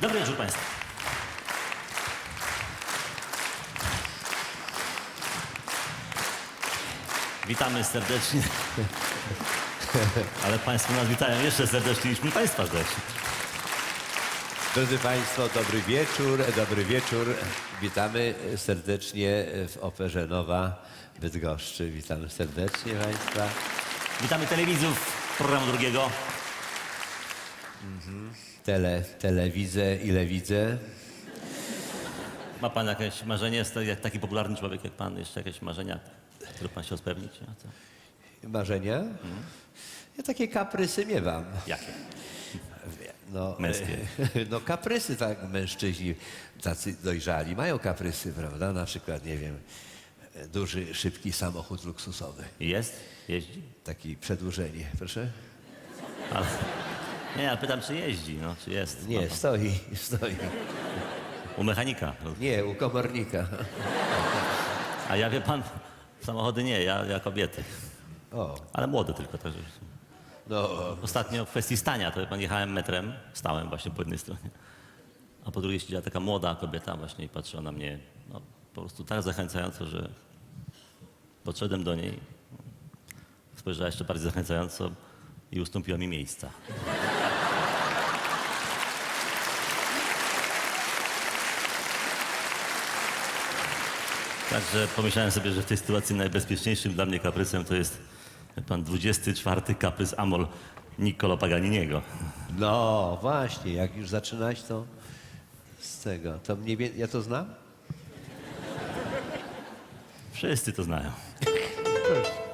Dobry wieczór Państwu. Witamy serdecznie. Ale Państwo nas witają jeszcze serdeczniej niż my Państwa też. Drodzy Państwo, dobry wieczór, dobry wieczór. Witamy serdecznie w Operze Nowa Bydgoszczy. Witamy serdecznie Państwa. Witamy telewidzów programu drugiego. Tele, telewizę, ile widzę. Ma Pan jakieś marzenie? Jest jak taki popularny człowiek jak Pan, jeszcze jakieś marzenia, które Pan chciał spełnić? Marzenia? Ja takie kaprysy miewam. Jakie? No, Męskie. No kaprysy, tak, mężczyźni tacy dojrzali mają kaprysy, prawda? Na przykład, nie wiem, duży, szybki samochód luksusowy. Jest? Jeździ? Taki przedłużenie, proszę? Ale, nie, ale pytam, czy jeździ, no, czy jest. Nie, pan- stoi, stoi. U mechanika. Nie, u komornika. A ja wie Pan, samochody nie, ja, ja kobiety. O, Ale młode tylko, także. no, Ostatnio w kwestii stania, to wie pan jechałem metrem, stałem właśnie po jednej stronie, a po drugiej siedziała taka młoda kobieta właśnie i patrzyła na mnie no, po prostu tak zachęcająco, że podszedłem do niej, spojrzała jeszcze bardziej zachęcająco i ustąpiła mi miejsca. Także pomyślałem sobie, że w tej sytuacji najbezpieczniejszym dla mnie kaprysem to jest pan 24 kaprys Amol Niccolo Paganiniego. no właśnie, jak już zaczynać, to z tego. To mniej więcej, ja to znam? Wszyscy to znają.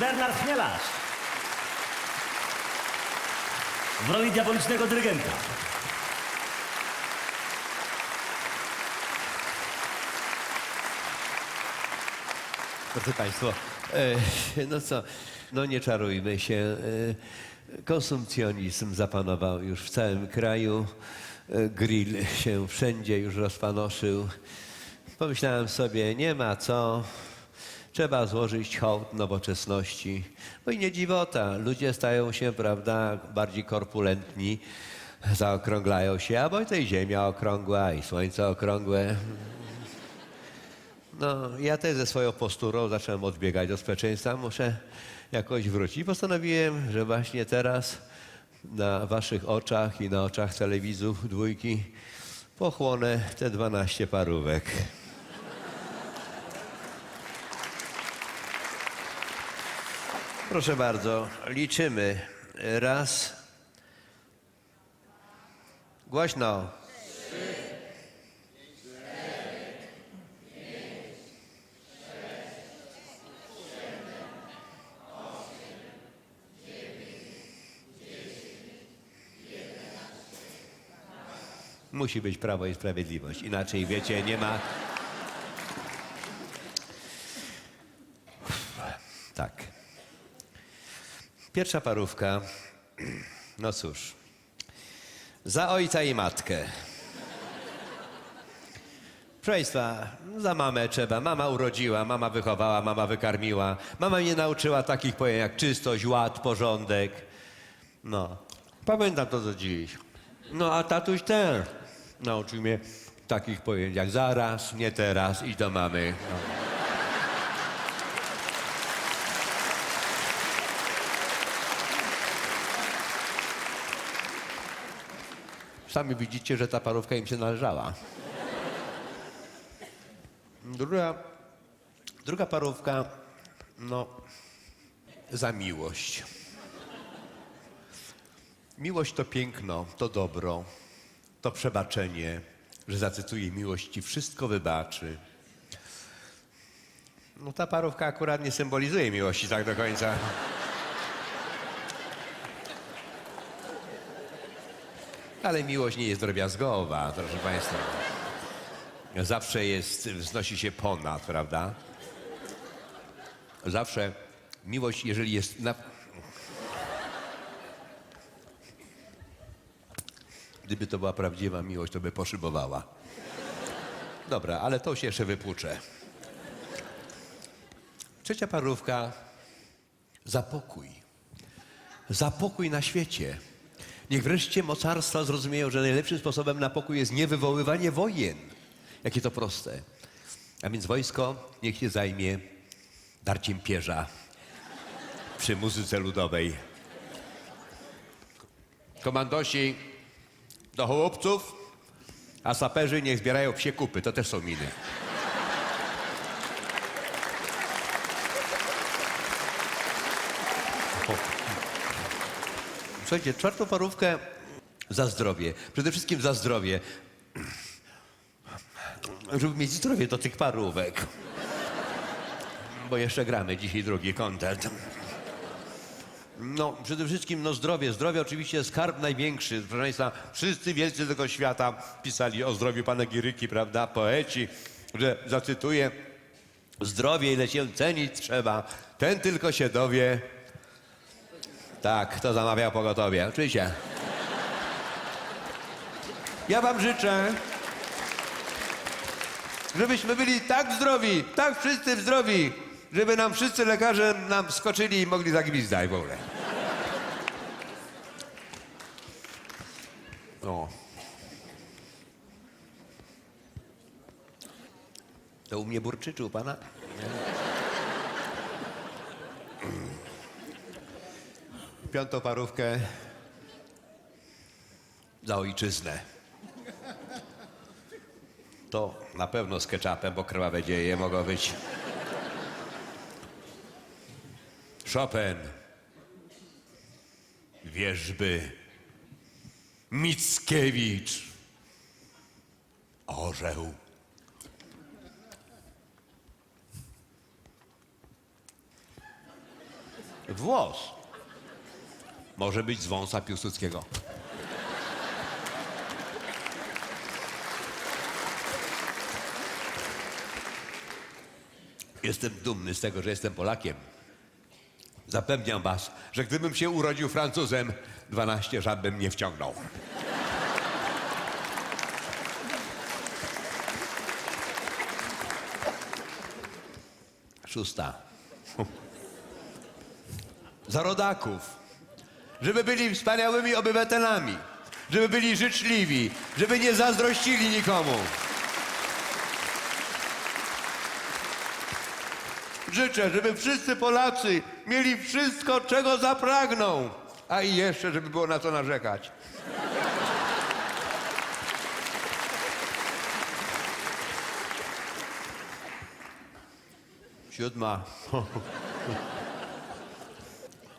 Bernard Chmielarz. W roli diabolicznego dyrygenta. Drodzy Państwo, e, no co, no nie czarujmy się. E, konsumpcjonizm zapanował już w całym kraju. E, grill się wszędzie już rozpanoszył. Pomyślałem sobie, nie ma co Trzeba złożyć hołd nowoczesności. No i nie dziwota. Ludzie stają się, prawda, bardziej korpulentni, zaokrąglają się, a bo tej ziemia okrągła i słońce okrągłe. No, ja też ze swoją posturą zacząłem odbiegać do społeczeństwa. Muszę jakoś wrócić. Postanowiłem, że właśnie teraz na waszych oczach i na oczach telewizów dwójki pochłonę te 12 parówek. Proszę bardzo, liczymy. Raz. Głośno. Musi być prawo i sprawiedliwość. Inaczej, wiecie, nie ma. Tak. Pierwsza parówka. No cóż. Za ojca i matkę. Proszę Państwa, za mamę trzeba. Mama urodziła, mama wychowała, mama wykarmiła. Mama mnie nauczyła takich pojęć jak czystość, ład, porządek. No, pamiętam to do dziś. No, a tatuś też nauczył mnie takich pojęć jak zaraz, nie teraz, idź do mamy. No. Sami widzicie, że ta parówka im się należała. Druga, druga parówka, no, za miłość. Miłość to piękno, to dobro, to przebaczenie, że zacytuję miłość ci wszystko wybaczy. No ta parówka akurat nie symbolizuje miłości tak do końca. Ale miłość nie jest drobiazgowa, proszę Państwa. Zawsze jest, wznosi się ponad, prawda? Zawsze miłość, jeżeli jest na... Gdyby to była prawdziwa miłość, to by poszybowała. Dobra, ale to się jeszcze wypłuczę. Trzecia parówka. Za pokój. Za pokój na świecie. Niech wreszcie mocarstwa zrozumieją, że najlepszym sposobem na pokój jest niewywoływanie wojen. Jakie to proste. A więc wojsko niech się zajmie darciem pierza przy muzyce ludowej. Komandosi do chłopców, a saperzy niech zbierają psie kupy. To też są miny. Słuchajcie, czwartą parówkę za zdrowie. Przede wszystkim za zdrowie. Żeby mieć zdrowie do tych parówek. Bo jeszcze gramy dzisiaj drugi kontent. No, przede wszystkim no zdrowie. Zdrowie oczywiście skarb największy. Proszę Państwa, wszyscy wielcy tego świata pisali o zdrowiu panegiryki, prawda? Poeci, że zacytuję, zdrowie ile się cenić trzeba, ten tylko się dowie. Tak, kto zamawiał pogotowie? Oczywiście. Ja wam życzę, żebyśmy byli tak zdrowi, tak wszyscy zdrowi, żeby nam wszyscy lekarze nam skoczyli i mogli zagwizdać w ogóle. O. To u mnie burczyczy u pana? Piątą parówkę za ojczyznę. To na pewno z ketchupem, bo krwawe dzieje mogą być. Chopin. Wierzby. Mickiewicz. Orzeł. Włos. Może być z wąsa Piłsudskiego. Jestem dumny z tego, że jestem Polakiem. Zapewniam was, że gdybym się urodził Francuzem, 12 żab bym nie wciągnął. Szósta. Za rodaków. Żeby byli wspaniałymi obywatelami. Żeby byli życzliwi. Żeby nie zazdrościli nikomu. Życzę, żeby wszyscy Polacy mieli wszystko, czego zapragną. A i jeszcze, żeby było na co narzekać. Siódma.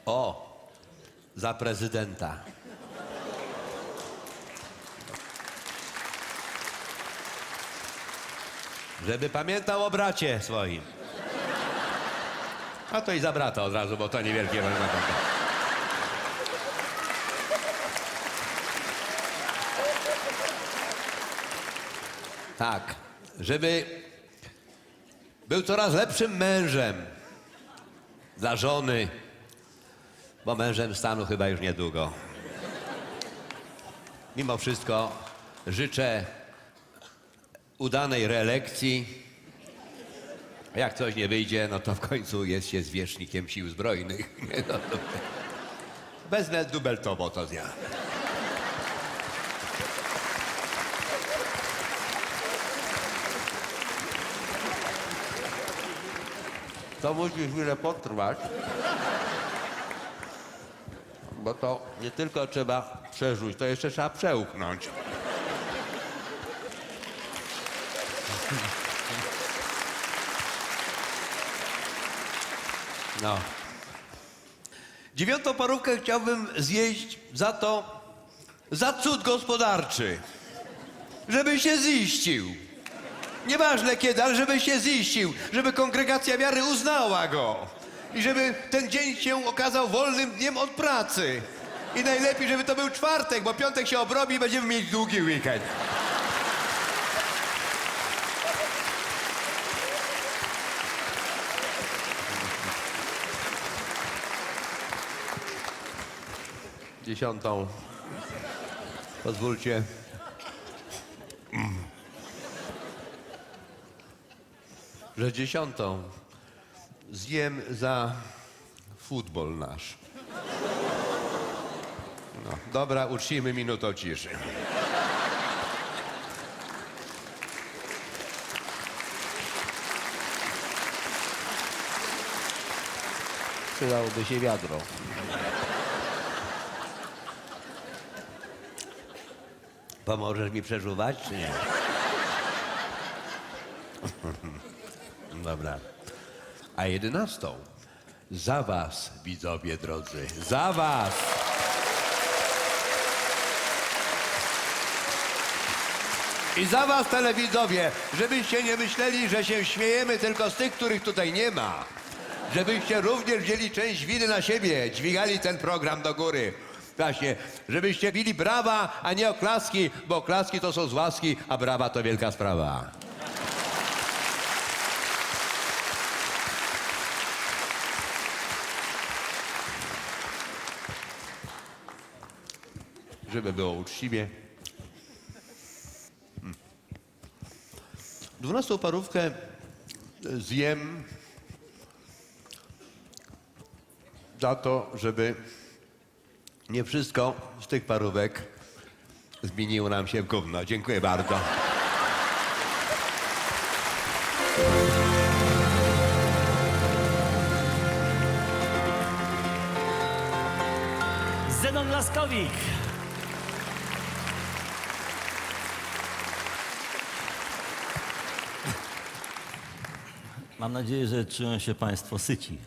O, za prezydenta. Żeby pamiętał o bracie swoim. A to i za brata od razu, bo to niewielkie można Tak, żeby był coraz lepszym mężem dla żony, bo mężem stanu chyba już niedługo. Mimo wszystko życzę udanej reelekcji. Jak coś nie wyjdzie, no to w końcu jest się zwierzchnikiem sił zbrojnych. No, to... Wezmę dubeltowo to dnia. To musi chwilę potrwać, bo to nie tylko trzeba przeżuć, to jeszcze trzeba przełknąć. No. Dziewiątą parówkę chciałbym zjeść za to, za cud gospodarczy. Żeby się ziścił. Nieważne kiedy, ale żeby się ziścił. Żeby kongregacja wiary uznała go. I żeby ten dzień się okazał wolnym dniem od pracy. I najlepiej, żeby to był czwartek, bo piątek się obrobi i będziemy mieć długi weekend. Dziesiątą. Pozwólcie. Że dziesiątą zjem za futbol nasz. No, dobra, uczcijmy minutą ciszy. Przydałoby się wiadro. Pomożesz mi przeżuwać, czy nie? Dobra. A jedenastą za was, widzowie drodzy, za was. I za was, telewidzowie, żebyście nie myśleli, że się śmiejemy tylko z tych, których tutaj nie ma. Żebyście również wzięli część winy na siebie, dźwigali ten program do góry. Właśnie, żebyście bili brawa, a nie oklaski, bo oklaski to są z łaski, a brawa to wielka sprawa. Żeby było uczciwie. Mm. Dwunastą parówkę zjem za to, żeby nie wszystko z tych parówek zmieniło nam się w gówno. Dziękuję bardzo. Zenon Laskowik. Mam nadzieję, że czują się Państwo syci.